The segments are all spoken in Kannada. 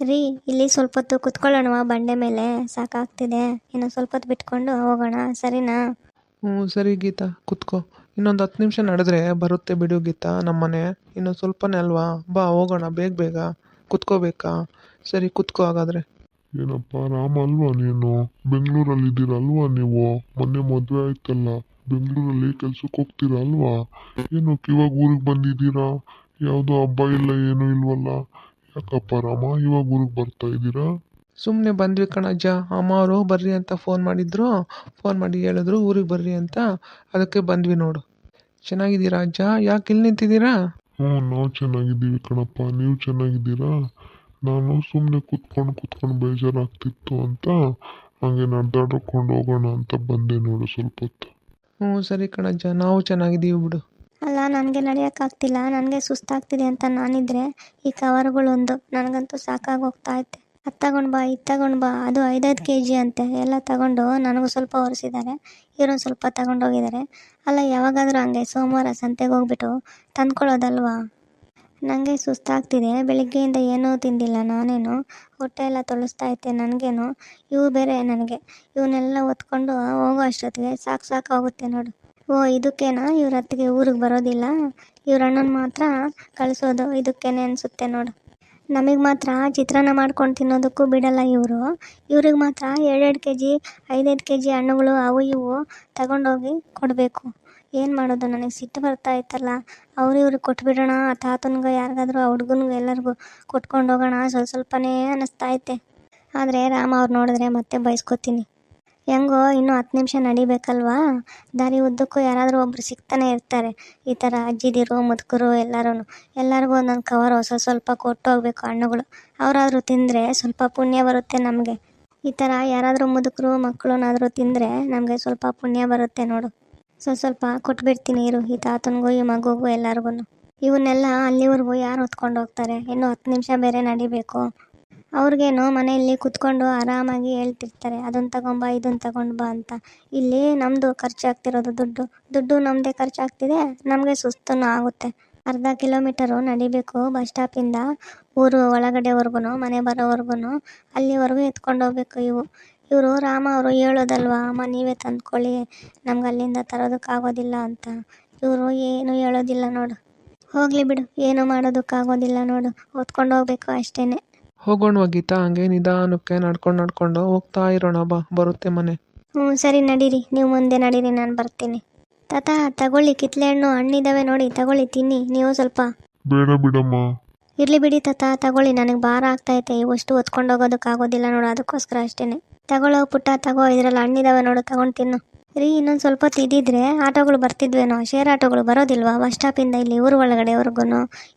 ರೀ ಇಲ್ಲಿ ಸ್ವಲ್ಪ ಹೊತ್ತು ಕುತ್ಕೊಳ್ಳೋಣವಾ ಬಂಡೆ ಮೇಲೆ. ಸಾಕಾಗ್ತಿದೆ. ಇನ್ನು ಸ್ವಲ್ಪ ಹೊತ್ತು ಬಿಟ್ಕೊಂಡು ಹೋಗೋಣ. ಸರಿನಾ? ಹ್ಞೂ ಸರಿ ಗೀತಾ. ಕುತ್ಕೋ. ಇನ್ನೊಂದು ಹತ್ತು ನಿಮಿಷ ನಡೆದ್ರೆ ಬರುತ್ತೆ ಬಿಡು ಗೀತಾ ನಮ್ಮನೆ. ಇನ್ನೊಂದು ಸ್ವಲ್ಪನೇ ಅಲ್ವಾ? ಬಾ ಹೋಗೋಣ. ಬೇಗ ಬೇಗ. ಕುತ್ಕೋಬೇಕಾ? ಸರಿ ಕುತ್ಕೋ ಹಾಗಾದ್ರೆ. ಏನಪ್ಪ ರಾಮ ಅಲ್ವಾ ನೀನು? ಬೆಂಗಳೂರಲ್ಲಿ ಇದ್ದೀರಲ್ವಾ ನೀವು? ಮೊನ್ನೆ ಮದುವೆ ಆಯ್ತಲ್ಲ. ಬೆಂಗಳೂರಲ್ಲಿ ಕೆಲ್ಸಕ್ಕೆ ಹೋಗ್ತೀರಾ ಅಲ್ವಾ? ಏನಕ್ಕೆ ಇವಾಗ ಊರಿಗೆ ಬಂದಿದ್ದೀರಾ? ಯಾವುದೋ ಹಬ್ಬ ಇಲ್ಲ ಏನೂ ಇಲ್ವಲ್ಲ? ಯಾಕಪ್ಪ ರಾಮ ಇವಾಗ ಊರಿಗೆ ಬರ್ತಾ ಇದ್ದೀರಾ? ಸುಮ್ಮನೆ ಬಂದ್ವಿ ಕಣಜ್ಜ ಅಮ್ಮ ಅವರು ಬರ್ರಿ ಅಂತ ಫೋನ್ ಮಾಡಿದ್ರು. ಫೋನ್ ಮಾಡಿ ಹೇಳಿದ್ರು ಊರಿಗೆ ಬರ್ರಿ ಅಂತ. ಅದಕ್ಕೆ ಬಂದ್ವಿ ನೋಡು. ಚೆನ್ನಾಗಿದ್ದೀರಾ ಅಜ್ಜ? ಯಾಕೆ ಇಲ್ಲಿ ನಿಂತಿದ್ದೀರಾ? ಹ್ಞೂ ನಾವು ಚೆನ್ನಾಗಿದ್ದೀವಿ ಕಣಪ್ಪ. ನೀವು ಚೆನ್ನಾಗಿದ್ದೀರಾ? ನಾನು ಸುಮ್ಮನೆ ಕುತ್ಕೊಂಡು ಕುತ್ಕೊಂಡು ಬೇಜಾರಾಗ್ತಿತ್ತು ಅಂತ ಹಂಗೆ ನಡೆದಾಡ್ಕೊಂಡು ಹೋಗೋಣ ಅಂತ ಬಂದೆ ನೋಡು ಸ್ವಲ್ಪ ಹೊತ್ತು. ಹ್ಞೂ ಸರಿ ಕಣಜ್ಜ ನಾವು ಚೆನ್ನಾಗಿದ್ದೀವಿ ಬಿಡು. ನನಗೆ ನಡೆಯೋಕ್ಕಾಗ್ತಿಲ್ಲ, ನನಗೆ ಸುಸ್ತಾಗ್ತಿದೆ ಅಂತ ನಾನಿದ್ರೆ ಈ ಕವರ್ಗಳೊಂದು ನನಗಂತೂ ಸಾಕಾಗಿ ಹೋಗ್ತಾ ಐತೆ ಅದು ತಗೊಂಡು ಬಾ, ಇದು ತಗೊಂಡು ಬಾ, ಅದು ಐದೈದು ಕೆ ಜಿ ಅಂತೆ, ಎಲ್ಲ ತಗೊಂಡು ನನಗೂ ಸ್ವಲ್ಪ ಒರೆಸಿದ್ದಾರೆ ಇವ್ರೊಂದು ಸ್ವಲ್ಪ ತಗೊಂಡೋಗಿದ್ದಾರೆ ಅಲ್ಲ, ಯಾವಾಗಾದರೂ ಹಂಗೆ ಸೋಮವಾರ ಸಂತೆಗೆ ಹೋಗ್ಬಿಟ್ಟು ತಂದ್ಕೊಳ್ಳೋದಲ್ವಾ? ನನಗೆ ಸುಸ್ತಾಗ್ತಿದೆ, ಬೆಳಗ್ಗೆಯಿಂದ ಏನೂ ತಿಂದಿಲ್ಲ ನಾನೇನು, ಹೊಟ್ಟೆ ಎಲ್ಲ ತೊಳಸ್ತಾ ಐತೆ ನನಗೇನು, ಇವು ಬೇರೆ ನನಗೆ ಇವನ್ನೆಲ್ಲ ಹೊತ್ಕೊಂಡು ಹೋಗೋ ಅಷ್ಟೊತ್ತಿಗೆ ಸಾಕು ಸಾಕಾಗುತ್ತೆ ನೋಡು. ಓ, ಇದಕ್ಕೇನಾ? ಇವ್ರ ಅತ್ತಿಗೆ ಊರಿಗೆ ಬರೋದಿಲ್ಲ. ಇವ್ರ ಅಣ್ಣನ ಮಾತ್ರ ಕಳಿಸೋದು. ಇದಕ್ಕೇನೆ ಅನಿಸುತ್ತೆ ನೋಡು. ನಮಗೆ ಮಾತ್ರ ಚಿತ್ರಾನ್ನ ಮಾಡ್ಕೊಂಡು ತಿನ್ನೋದಕ್ಕೂ ಬಿಡಲ್ಲ ಇವರು. ಇವ್ರಿಗೆ ಮಾತ್ರ ಎರಡೆರಡು ಕೆ ಜಿ ಐದೈದು ಕೆ ಜಿ ಹಣ್ಣುಗಳು ಅವು ಇವು ತಗೊಂಡೋಗಿ ಕೊಡಬೇಕು. ಏನು ಮಾಡೋದು ನನಗೆ ಸಿಟ್ಟು ಬರ್ತಾ ಇತ್ತಲ್ಲ. ಅವ್ರು ಇವ್ರಿಗೆ ಕೊಟ್ಬಿಡೋಣ. ಆ ತಾತನಿಗೆ ಯಾರಿಗಾದ್ರೂ ಆ ಹುಡ್ಗನ್ಗೆ ಎಲ್ಲರಿಗೂ ಕೊಟ್ಕೊಂಡು ಹೋಗೋಣ ಸ್ವಲ್ಪ ಸ್ವಲ್ಪನೇ ಅನ್ನಿಸ್ತಾ ಐತೆ. ಆದರೆ ರಾಮ ಅವ್ರು ನೋಡಿದ್ರೆ ಮತ್ತೆ ಬೈಸ್ಕೊತೀನಿ. ಹೆಂಗೋ, ಇನ್ನೂ ಹತ್ತು ನಿಮಿಷ ನಡಿಬೇಕಲ್ವಾ? ದಾರಿ ಉದ್ದಕ್ಕೂ ಯಾರಾದರೂ ಒಬ್ರು ಸಿಗ್ತಾನೆ ಇರ್ತಾರೆ. ಈ ಥರ ಅಜ್ಜಿದಿರು, ಮುದುಕರು ಎಲ್ಲರೂ ಎಲ್ಲರಿಗೂ ಒಂದೊಂದು ಕವರ್ ಹೊಸ ಸ್ವಲ್ಪ ಕೊಟ್ಟು ಹೋಗ್ಬೇಕು ಹಣ್ಣುಗಳು. ಅವರಾದರೂ ತಿಂದರೆ ಸ್ವಲ್ಪ ಪುಣ್ಯ ಬರುತ್ತೆ ನಮಗೆ. ಈ ಥರ ಯಾರಾದರೂ ಮುದುಕರು ಮಕ್ಕಳನ್ನಾದರೂ ತಿಂದರೆ ನಮಗೆ ಸ್ವಲ್ಪ ಪುಣ್ಯ ಬರುತ್ತೆ ನೋಡು. ಸ್ವಲ್ಪ ಸ್ವಲ್ಪ ಕೊಟ್ಬಿಡ್ತೀನಿ ಇರು ಈ ತಾತನಿಗೂ, ಈ ಮಗುಗೂ ಎಲ್ಲರಿಗೂ ಇವನ್ನೆಲ್ಲ ಅಲ್ಲಿವರೆಗೂ ಯಾರು ಹೊತ್ಕೊಂಡು ಹೋಗ್ತಾರೆ? ಇನ್ನು ಹತ್ತು ನಿಮಿಷ ಬೇರೆ ನಡಿಬೇಕು. ಅವ್ರಿಗೇನು ಮನೆಯಲ್ಲಿ ಕುತ್ಕೊಂಡು ಆರಾಮಾಗಿ ಹೇಳ್ತಿರ್ತಾರೆ ಅದನ್ನು ತಗೊಂಬಾ ಇದನ್ನು ತಗೊಂಡು ಬಾ ಅಂತ. ಇಲ್ಲಿ ನಮ್ಮದು ಖರ್ಚಾಗ್ತಿರೋದು ದುಡ್ಡು. ದುಡ್ಡು ನಮ್ಮದೇ ಖರ್ಚಾಗ್ತಿದೆ ನಮಗೆ ಸುಸ್ತೂ ಆಗುತ್ತೆ. ಅರ್ಧ ಕಿಲೋಮೀಟರು ನಡಿಬೇಕು ಬಸ್ ಸ್ಟಾಪಿಂದ ಊರು ಒಳಗಡೆವರೆಗೂ ಮನೆ ಬರೋವರೆಗೂ ಅಲ್ಲಿವರೆಗೂ ಎತ್ಕೊಂಡು ಹೋಗ್ಬೇಕು ಇವು. ಇವರು ರಾಮ ಅವರು ಹೇಳೋದಲ್ವಾ, ಅಮ್ಮ, ನೀವೇ ತಂದ್ಕೊಳ್ಳಿ, ನಮ್ಗೆ ಅಲ್ಲಿಂದ ತರೋದಕ್ಕಾಗೋದಿಲ್ಲ ಅಂತ. ಇವರು ಏನು ಹೇಳೋದಿಲ್ಲ ನೋಡು. ಹೋಗಲಿ ಬಿಡು, ಏನು ಮಾಡೋದಕ್ಕಾಗೋದಿಲ್ಲ ನೋಡು. ಹೊತ್ಕೊಂಡು ಹೋಗ್ಬೇಕು ಅಷ್ಟೇ ಹೋಗೋಣವಾ ಗೀತಾ ಹಂಗೆ ನಿಧಾನಕ್ಕೆ ನಡ್ಕೊಂಡು ನಡ್ಕೊಂಡು ಹೋಗ್ತಾ ಇರೋಣ ಬಾ ಬರುತ್ತೆ ಮನೆ. ಹ್ಞೂ ಸರಿ ನಡೀರಿ. ನೀವು ಮುಂದೆ ನಡೀರಿ ನಾನು ಬರ್ತೀನಿ. ತಾತ ತಗೊಳ್ಳಿ ಕಿತ್ಲೆ ಹಣ್ಣು ಹಣ್ಣಿದ್ದಾವೆ ನೋಡಿ ತಗೊಳ್ಳಿ ತಿನ್ನಿ. ನೀವು ಸ್ವಲ್ಪ. ಬೇಡ ಬಿಡಮ್ಮ. ಇರ್ಲಿ ಬಿಡಿ ತಾತ ತಗೊಳ್ಳಿ ನನಗೆ ಭಾರ ಆಗ್ತೈತೆ. ಇವಷ್ಟು ಹೊತ್ಕೊಂಡು ಹೋಗೋದಕ್ಕಾಗೋದಿಲ್ಲ ನೋಡು ಅದಕ್ಕೋಸ್ಕರ ಅಷ್ಟೇನೆ. ತಗೊಳ್ಳೋ ಪುಟ್ಟ ತಗೋ ಇದ್ರಲ್ಲಿ ಹಣ್ಣಿದಾವೆ ನೋಡು ತಗೊಂಡು ತಿನ್ನು. ರೀ ಇನ್ನೊಂದು ಸ್ವಲ್ಪ ಹೊತ್ತು ಇದ್ದಿದ್ರೆ ಆಟೋಗಳು ಬರ್ತಿದ್ವೇನೋ ಶೇರ್ ಆಟೋಗಳು ಬರೋದಿಲ್ವಾ? ಬಸ್ ಸ್ಟಾಪಿಂದ ಇಲ್ಲಿ ಊರು ಒಳಗಡೆವರೆಗೂ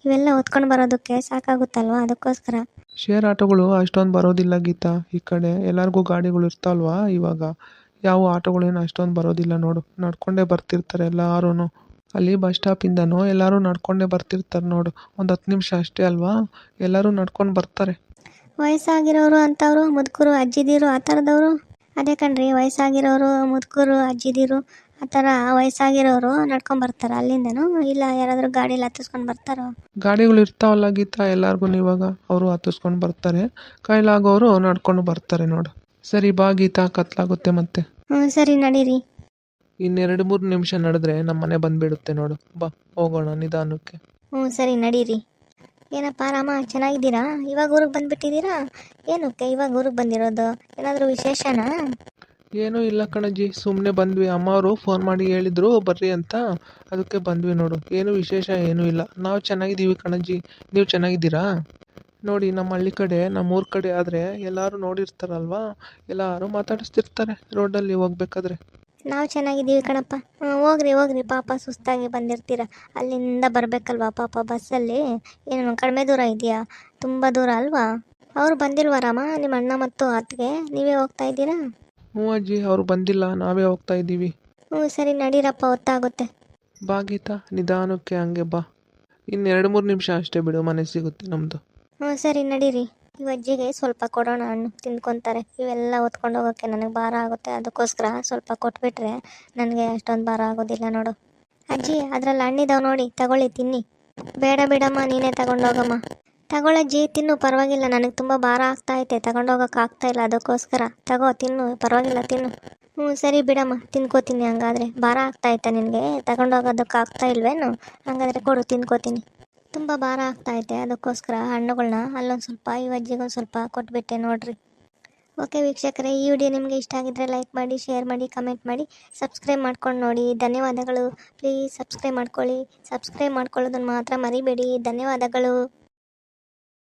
ಇವೆಲ್ಲ ಹೊತ್ಕೊಂಡು ಬರೋದಕ್ಕೆ ಸಾಕಾಗುತ್ತಲ್ವಾ ಅದಕ್ಕೋಸ್ಕರ? ಶೇರ್ ಆಟೋಗಳು ಅಷ್ಟೊಂದು ಬರೋದಿಲ್ಲ ಗೀತಾ. ಈ ಕಡೆ ಎಲ್ಲರಿಗೂ ಗಾಡಿಗಳು ಇರ್ತಾವಲ್ವಾ ಇವಾಗ? ಯಾವ ಆಟೋಗಳೇನು ಅಷ್ಟೊಂದು ಬರೋದಿಲ್ಲ ನೋಡು. ನಡ್ಕೊಂಡೇ ಬರ್ತಿರ್ತಾರೆ ಎಲ್ಲರೂ ಅಲ್ಲಿ ಬಸ್ ಸ್ಟಾಪಿಂದನೂ ಎಲ್ಲರೂ ನಡ್ಕೊಂಡೇ ಬರ್ತಿರ್ತಾರೆ ನೋಡು. ಒಂದು ಹತ್ತು ನಿಮಿಷ ಅಷ್ಟೇ ಅಲ್ವಾ? ಎಲ್ಲರೂ ನಡ್ಕೊಂಡು ಬರ್ತಾರೆ. ವಯಸ್ಸಾಗಿರೋರು ಅಂಥವ್ರು ಮುದುಕರು ಅಜ್ಜಿದಿರು ಆ ಥರದವರು? ಅದೇ ಕಣ್ರಿ ವಯಸ್ಸಾಗಿರೋರು ಮುದುಕರು ಅಜ್ಜಿದಿರು ಆ ಥರ ವಯಸ್ಸಾಗಿರೋರು ನಡ್ಕೊಂಡು ಬರ್ತಾರೆ ಅಲ್ಲಿಂದನೂ. ಇಲ್ಲ ಯಾರಾದರೂ ಗಾಡಿಲಿ ಹತ್ತಿಸ್ಕೊಂಡು ಬರ್ತಾರೋ? ಗಾಡಿಗಳು ಇರ್ತಾವಲ್ಲ ಗೀತಾ ಎಲ್ಲಾರ್ಗು ಇವಾಗ ಅವರು ಹತ್ತಿಸ್ಕೊಂಡು ಬರ್ತಾರೆ. ಕೈಲಾಗೋರು ನಡ್ಕೊಂಡು ಬರ್ತಾರೆ ನೋಡು. ಸರಿ ಬಾ ಗೀತಾ ಕತ್ಲಾಗುತ್ತೆ ಮತ್ತೆ. ಹ್ಞೂ ಸರಿ ನಡೀರಿ. ಇನ್ನೆರಡು ಮೂರು ನಿಮಿಷ ನಡೆದ್ರೆ ನಮ್ಮ ಮನೆ ಬಂದ್ಬಿಡುತ್ತೆ ನೋಡು. ಬಾ ಹೋಗೋಣ ನಿಧಾನಕ್ಕೆ. ಹ್ಞೂ ಸರಿ ನಡೀರಿ. ಏನಪ್ಪ ರಾಮ, ಚೆನ್ನಾಗಿದ್ದೀರಾ? ಇವಾಗ ಊರಿಗೆ ಬಂದ್ಬಿಟ್ಟಿದ್ದೀರಾ? ಏನಕ್ಕೆ ಇವಾಗ ಊರಿಗೆ ಬಂದಿರೋದು? ಏನಾದರೂ ವಿಶೇಷನಾ? ಏನೂ ಇಲ್ಲ ಕಣಜ್ಜಿ ಸುಮ್ಮನೆ ಬಂದ್ವಿ. ಅಮ್ಮ ಫೋನ್ ಮಾಡಿ ಹೇಳಿದ್ರು, ಬರ್ರಿ ಅಂತ. ಅದಕ್ಕೆ ಬಂದ್ವಿ ನೋಡು. ಏನು ವಿಶೇಷ, ಏನೂ ಇಲ್ಲ. ನಾವು ಚೆನ್ನಾಗಿದ್ದೀವಿ ಕಣಜ್ಜಿ ನೀವು ಚೆನ್ನಾಗಿದ್ದೀರಾ? ನೋಡಿ, ನಮ್ಮ ಹಳ್ಳಿ ಕಡೆ, ನಮ್ಮ ಊರ ಕಡೆ ಆದರೆ ಎಲ್ಲರೂ ನೋಡಿರ್ತಾರಲ್ವಾ? ಎಲ್ಲರೂ ಮಾತಾಡಿಸ್ತಿರ್ತಾರೆ ರೋಡಲ್ಲಿ ಹೋಗ್ಬೇಕಾದ್ರೆ. ನಾವು ಚೆನ್ನಾಗಿದ್ದೀವಿ ಕಣಪ್ಪ. ಹೋಗ್ರಿ ಹೋಗ್ರಿ. ಪಾಪ ಸುಸ್ತಾಗಿ ಬಂದಿರ್ತೀರ. ಅಲ್ಲಿಂದ ಬರಬೇಕಲ್ವಾ ಪಾಪ ಬಸ್ಸಲ್ಲಿ? ಏನು ಕಡಿಮೆ ದೂರ ಇದೆಯಾ ತುಂಬ ದೂರ ಅಲ್ವಾ? ಅವ್ರು ಬಂದಿಲ್ವಾ ರಾಮ? ನಿಮ್ಮ ಅಣ್ಣ ಮತ್ತು ಅತ್ತಿಗೆ ನೀವೇ ಹೋಗ್ತಾ ಇದ್ದೀರಾ? ಹ್ಞೂ ಅಜ್ಜಿ ಅವ್ರು ಬಂದಿಲ್ಲ. ನಾವೇ ಹೋಗ್ತಾ ಇದ್ದೀವಿ. ಹ್ಞೂ ಸರಿ ನಡೀರಪ್ಪ ಹೊತ್ತಾಗುತ್ತೆ ಬಾ ಗೀತಾ ನಿಧಾನಕ್ಕೆ ಹಂಗೆ ಬಾ. ಇನ್ನು ಎರಡು ಮೂರು ನಿಮಿಷ ಅಷ್ಟೇ ಬಿಡು ಮನೆ ಸಿಗುತ್ತೆ ನಮ್ಮದು ಹ್ಞೂ ಸರಿ ನಡೀರಿ. ಈ ಅಜ್ಜಿಗೆ ಸ್ವಲ್ಪ ಕೊಡೋಣ ಹಣ್ಣು ತಿನ್ಕೊಂತಾರೆ ಇವೆಲ್ಲ ಹೊತ್ಕೊಂಡು ಹೋಗೋಕ್ಕೆ ನನಗೆ ಭಾರ ಆಗುತ್ತೆ. ಅದಕ್ಕೋಸ್ಕರ ಸ್ವಲ್ಪ ಕೊಟ್ಬಿಟ್ರೆ ನನಗೆ ಅಷ್ಟೊಂದು ಭಾರ ಆಗೋದಿಲ್ಲ ನೋಡು. ಅಜ್ಜಿ, ಅದ್ರಲ್ಲಿ ಹಣ್ಣಿದಾವೆ ನೋಡಿ. ತಗೊಳ್ಳಿ, ತಿನ್ನಿ. ಬೇಡ, ಬಿಡಮ್ಮ, ನೀನೇ ತಗೊಂಡೋಗಮ್ಮ. ತಗೊಳ್ಳಜ್ಜಿ ತಿನ್ನು, ಪರವಾಗಿಲ್ಲ. ನನಗೆ ತುಂಬ ಭಾರ ಆಗ್ತಾ ಐತೆ. ತಗೊಂಡೋಗಕ್ಕೆ ಆಗ್ತಾ ಇಲ್ಲ. ಅದಕ್ಕೋಸ್ಕರ ತಗೋ, ತಿನ್ನು, ಪರವಾಗಿಲ್ಲ, ತಿನ್ನು. ಹ್ಞೂ, ಸರಿ ಬಿಡಮ್ಮ. ತಿನ್ಕೋತೀನಿ ಹಂಗಾದ್ರೆ. ಭಾರ ಆಗ್ತಾ ಐತೆ ನಿನಗೆ. ತಗೊಂಡೋಗೋದಕ್ಕೆ ಆಗ್ತಾ ಇಲ್ವೇನು? ಹಂಗಾದ್ರೆ ಕೊಡು ತಿನ್ಕೋತೀನಿ ತುಂಬ ಭಾರ ಆಗ್ತಾ ಇದೆ. ಅದಕ್ಕೋಸ್ಕರ ಹಣ್ಣುಗಳನ್ನ ಅಲ್ಲೊಂದು ಸ್ವಲ್ಪ, ಈ ಅಜ್ಜಿಗೊಂದು ಸ್ವಲ್ಪ ಕೊಟ್ಬಿಟ್ಟೆ ನೋಡ್ರಿ. ಓಕೆ ವೀಕ್ಷಕರೇ, ಈ ವಿಡಿಯೋ ನಿಮಗೆ ಇಷ್ಟ ಆಗಿದ್ರೆ ಲೈಕ್ ಮಾಡಿ ಶೇರ್ ಮಾಡಿ ಕಮೆಂಟ್ ಮಾಡಿ ಸಬ್ಸ್ಕ್ರೈಬ್ ಮಾಡ್ಕೊಂಡು ನೋಡಿ. ಧನ್ಯವಾದಗಳು. ಪ್ಲೀಸ್ ಸಬ್ಸ್ಕ್ರೈಬ್ ಮಾಡ್ಕೊಳ್ಳಿ. ಸಬ್ಸ್ಕ್ರೈಬ್ ಮಾಡ್ಕೊಳ್ಳೋದನ್ನು ಮಾತ್ರ ಮರಿಬೇಡಿ. ಧನ್ಯವಾದಗಳು.